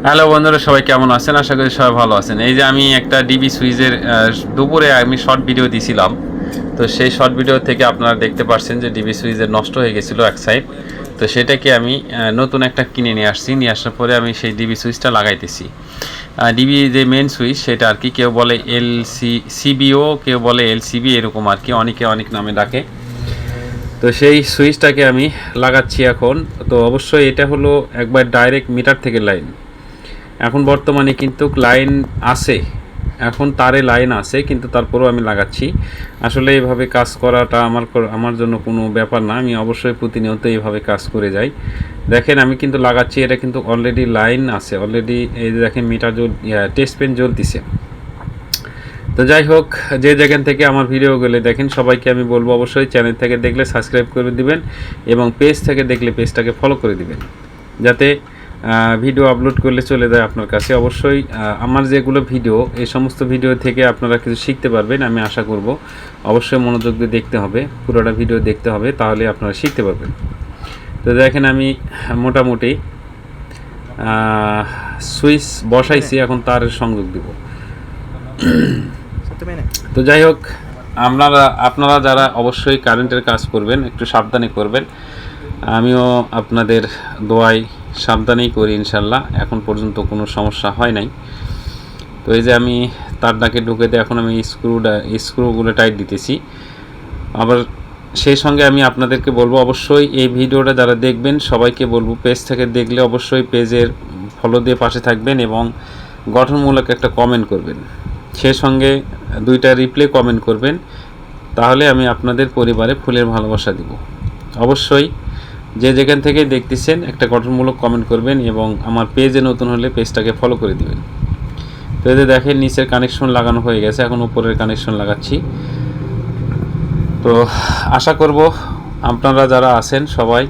Hello বন্ধুরা, সবাই কেমন আছেন? আশা করি সবাই ভালো আছেন। এই যে আমি একটা ডিবি সুইজের দুপুরে আমি শর্ট ভিডিও দিছিলাম। তো সেই শর্ট ভিডিও থেকে আপনারা দেখতে পাচ্ছেন যে ডিবি সুইজের নষ্ট হয়ে গেছিল এক সাইড তো সেটাকে আমি নতুন একটা কিনে নিয়ে আসছি। নিয়ে আসার পরে আমি সেই ডিবি সুইচটা লাগাইতেছি। ডিবি যে মেন সুইচ, সেটা আর কি কেউ বলে এল সি সিবিও কেউ বলে এল সিবি এরকম আর কি অনেকে অনেক নামে ডাকে। তো সেই সুইচটাকে আমি লাগাচ্ছি এখন। তো অবশ্যই এটা হলো একবার ডাইরেক্ট মিটার থেকে লাইন এখন বর্তমানে কিন্তু লাইন আছে। এখন তারে লাইন আছে, কিন্তু তারপরেও আমি লাগাচ্ছি। আসলে এইভাবে কাজ করাটা আমার আমার জন্য কোনো ব্যাপার না। আমি অবশ্যই প্রতিনিয়ত এইভাবে কাজ করে যাই। দেখেন, আমি কিন্তু লাগাচ্ছি, এটা কিন্তু অলরেডি লাইন আছে। অলরেডি এই দেখেন মিটার জ্বল টেস্ট পেন জ্বলতিছে। তো যাই হোক, যে যেখান থেকে আমার ভিডিওগুলো দেখেন, সবাইকে আমি বলব অবশ্যই চ্যানেল থেকে দেখলে সাবস্ক্রাইব করে দিবেন এবং পেজ থেকে দেখলে পেজটাকে ফলো করে দিবেন। যাতে ভিডিও আপলোড করলে চলে যায় আপনার কাছে। অবশ্যই আমার যেগুলো ভিডিও এই সমস্ত ভিডিও থেকে আপনারা কিছু শিখতে পারবেন আমি আশা করব। অবশ্যই মনোযোগ দিয়ে দেখতে হবে পুরোটা ভিডিও দেখতে হবে তাহলে আপনারা শিখতে পারবেন। তো দেখেন আমি মোটামুটি সুইচ বসাইছি এখন তার সংযোগ দিব। তো যাই হোক আপনারা আপনারা যারা অবশ্যই কারেন্টের কাজ করবেন একটু সাবধানে করবেন। আমিও আপনাদের দোয়াই সাবধানেই করি ইনশাল্লাহ। এখন পর্যন্ত কোনো সমস্যা হয় নাই। তো এই যে আমি তার তারটাকে ঢুকে দিয়ে এখন আমি স্ক্রুটা স্ক্রুগুলো টাইট দিতেছি। আবার সেই সঙ্গে আমি আপনাদেরকে বলব, অবশ্যই এই ভিডিওটা যারা দেখবেন, সবাইকে বলব, পেজ থেকে দেখলে অবশ্যই পেজের ফলো দিয়ে পাশে থাকবেন এবং গঠনমূলক একটা কমেন্ট করবেন। সেই সঙ্গে দুইটা রিপ্লে কমেন্ট করবেন। তাহলে আমি আপনাদের পরিবারে ফুলের ভালোবাসা দিব। অবশ্যই যে যেখান থেকে দেখতেছেন, একটা গঠনমূলক কমেন্ট করবেন এবং আমার পেজে নতুন হলে পেজটাকে ফলো করে দিবেন। তো যে দেখেন, নিচের কানেকশন লাগানো হয়ে গেছে, এখন উপরের কানেকশন লাগাচ্ছি। তো আশা করব আপনারা যারা আছেন সবাই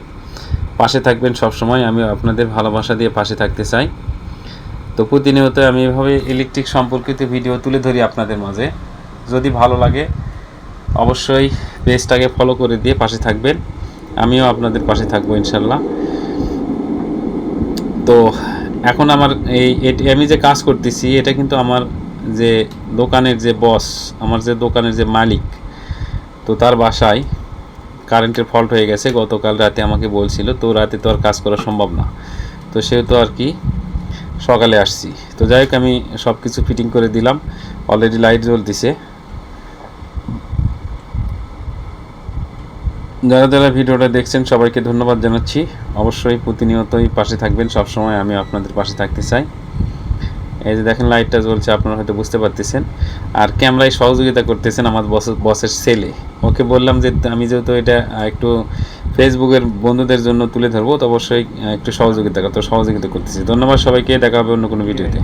পাশে থাকবেন সব সময় আমি আপনাদের ভালোবাসা দিয়ে পাশে থাকতে চাই। তো প্রতিনিয়ত আমি এভাবে ইলেকট্রিক সম্পর্কিত ভিডিও তুলে ধরি আপনাদের মাঝে। যদি ভালো লাগে, অবশ্যই পেজটাকে ফলো করে দিয়ে পাশে থাকবেন। আমিও আপনাদের পাশে থাকব, ইনশাল্লাহ। তো এখন আমার এই আমি যে কাজ করতেছি, এটা কিন্তু আমার যে দোকানের যে বস আমার যে দোকানের যে মালিক, তো তার বাসায় কারেন্টের ফল্ট হয়ে গেছে, গতকাল রাতে আমাকে বলছিল, তো রাতে তো আর কাজ করা সম্ভব না। তো সেহেতু আর কি সকালে আসছি। তো যাই হোক, আমি সব কিছু ফিটিং করে দিলাম অলরেডি লাইট জ্বলতেছে। যারা যারা ভিডিওটা দেখছেন, সবাইকে ধন্যবাদ জানাচ্ছি। অবশ্যই প্রতিনিয়তই পাশে থাকবেন। সব সময় আমি আপনাদের পাশে থাকতে চাই। এই যে দেখেন লাইটটা জ্বলছে, আপনারা হয়তো বুঝতে পারতেছেন। আর ক্যামেরায় সহযোগিতা করতেছেন আমার বস, বসের ছেলে। ওকে বললাম যে, আমি যেহেতু এটা একটু ফেসবুকের বন্ধুদের জন্য তুলে ধরবো, তো অবশ্যই একটু সহযোগিতা তো সহযোগিতা করতেছি। ধন্যবাদ সবাইকে, দেখা হবে অন্য কোনো ভিডিওতে।